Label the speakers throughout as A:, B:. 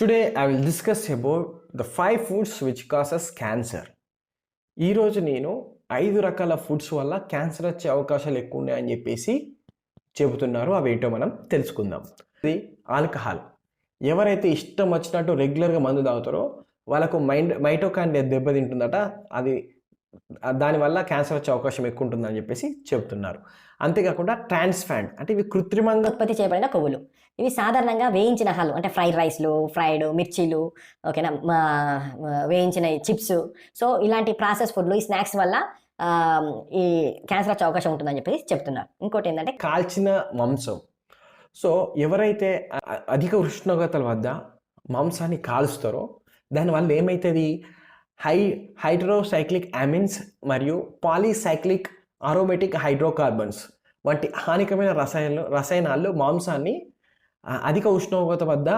A: Today I will discuss about the five foods which causes cancer ఈరోజు నేను ఐదు రకాల ఫుడ్స్ వల్ల క్యాన్సర్ వచ్చే అవకాశాలు ఎక్కువ ఉన్నాయని చెప్పేసి చెబుతున్నారు. అవి ఏంటో మనం తెలుసుకుందాం. ఇది ఆల్కహాల్ ఎవరైతే ఇష్టం వచ్చినట్టు రెగ్యులర్గా మందు తాగుతారో వాళ్ళకు మైండ్ మైటోకాండియా దెబ్బతింటుందట. అది దానివల్ల క్యాన్సర్ వచ్చే అవకాశం ఎక్కువ ఉంటుందని చెప్పేసి చెబుతున్నారు అంతేకాకుండా ట్రాన్స్ ఫ్యాట్ అంటే ఇవి కృత్రిమంగా
B: ఉత్పత్తి చేయబడిన కొవ్వులు. ఇవి సాధారణంగా వేయించిన హాలు అంటే ఫ్రైడ్ రైస్లు ఫ్రైడ్ మిర్చీలు ఓకేనా వేయించిన చిప్స్. సో ఇలాంటి ప్రాసెస్ ఫుడ్లు ఈ స్నాక్స్ వల్ల ఈ క్యాన్సర్ వచ్చే అవకాశం ఉంటుందని చెప్పేసి చెప్తున్నారు. ఇంకోటి ఏంటంటే
A: కాల్చిన మాంసం. సో ఎవరైతే అధిక ఉష్ణోగ్రతల వద్ద మాంసాన్ని కాలుస్తారో దానివల్ల ఏమవుతుంది హై హైడ్రోసైక్లిక్ అమిన్స్ మరియు పాలీసైక్లిక్ ఆరోమేటిక్ హైడ్రోకార్బన్స్ వంటి హానికరమైన రసాయనాలు రసాయనాలు మాంసాన్ని అధిక ఉష్ణోగ్రత వద్ద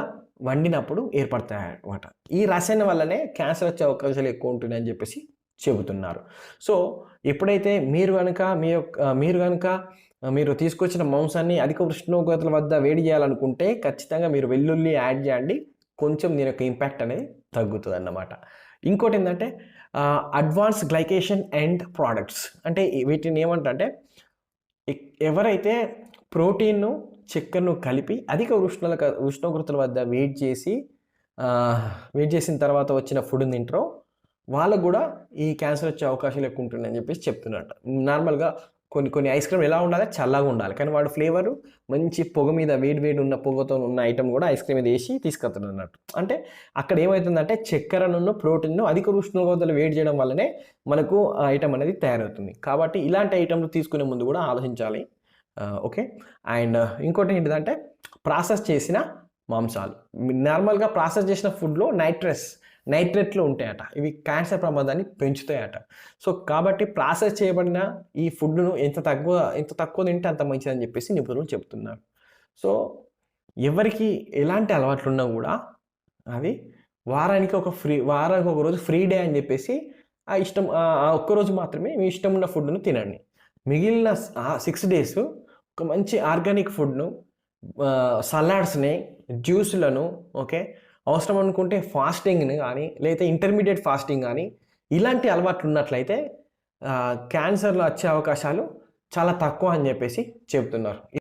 A: వండినప్పుడు ఏర్పడతాయి అన్నమాట ఈ రసాయనం వల్లనే క్యాన్సర్ వచ్చే అవకాశాలు ఎక్కువ ఉంటున్నాయని చెప్పేసి చెబుతున్నారు. సో ఎప్పుడైతే మీరు కనుక మీ యొక్క మీరు కనుక మీరు తీసుకొచ్చిన మాంసాన్ని అధిక ఉష్ణోగ్రతల వద్ద వేడి చేయాలనుకుంటే ఖచ్చితంగా మీరు వెల్లుల్లి యాడ్ చేయండి. కొంచెం దీని యొక్క ఇంపాక్ట్ అనేది తగ్గుతుంది అన్నమాట ఇంకోటి ఏంటంటే అడ్వాన్స్ గ్లైకేషన్ అండ్ ప్రోడక్ట్స్ అంటే వీటిని ఏమంటే ఎవరైతే ప్రోటీన్ను చక్కెరను కలిపి అధిక ఉష్ణల ఉష్ణోగ్రతల వద్ద వెయిట్ చేసి వెయిట్ చేసిన తర్వాత వచ్చిన ఫుడ్ తింటారో వాళ్ళకు కూడా ఈ క్యాన్సర్ వచ్చే అవకాశాలు ఎక్కువ ఉంటుందని చెప్పేసి చెప్తున్నట్టు. నార్మల్గా కొన్ని కొన్ని ఐస్ క్రీమ్ ఎలా ఉండాలి? చల్లగా ఉండాలి. కానీ వాడు ఫ్లేవర్ మంచి పొగ మీద వేడి వేడి ఉన్న పొగతో ఉన్న ఐటమ్ కూడా ఐస్ క్రీమ్ మీద వేసి తీసుకొస్తున్నాడు అన్నట్టు. అంటే అక్కడ ఏమవుతుందంటే చక్కెరను ప్రోటీన్ను అధిక ఉష్ణోగ్రతలు వేడి చేయడం వల్లనే మనకు ఆ ఐటమ్ అనేది తయారవుతుంది. కాబట్టి ఇలాంటి ఐటమ్లు తీసుకునే ముందు కూడా ఆలోచించాలి. ఓకే. అండ్ ఇంకోటి ఏంటిదంటే ప్రాసెస్ చేసిన మాంసాలు. నార్మల్గా ప్రాసెస్ చేసిన ఫుడ్లో నైట్రస్ నైట్రేట్లు ఉంటాయట. ఇవి క్యాన్సర్ ప్రమాదాన్ని పెంచుతాయట. సో కాబట్టి ప్రాసెస్ చేయబడిన ఈ ఫుడ్ను ఎంత తక్కువ ఎంత తక్కువ తింటే అంత మంచిదని చెప్పేసి నిపుణులు చెప్తున్నారు. సో ఎవరికి ఎలాంటి అలవాట్లు ఉన్నా కూడా అది వారానికి ఒక ఫ్రీ వారానికి ఒక రోజు ఫ్రీ డే అని చెప్పేసి ఆ ఇష్టం ఆ- మాత్రమే మీ ఇష్టం ఉన్న ఫుడ్ను తినండి. మిగిలిన సిక్స్ డేస్ ఒక మంచి ఆర్గానిక్ ఫుడ్ను సలాడ్స్ని జ్యూస్లను ఓకే అవసరం అనుకుంటే ఫాస్టింగ్ని కానీ లేదా ఇంటర్మీడియట్ ఫాస్టింగ్ కానీ ఇలాంటి అలవాట్లు ఉన్నట్లయితే క్యాన్సర్లు వచ్చే అవకాశాలు చాలా తక్కువ అని చెప్పేసి చెప్తున్నారు.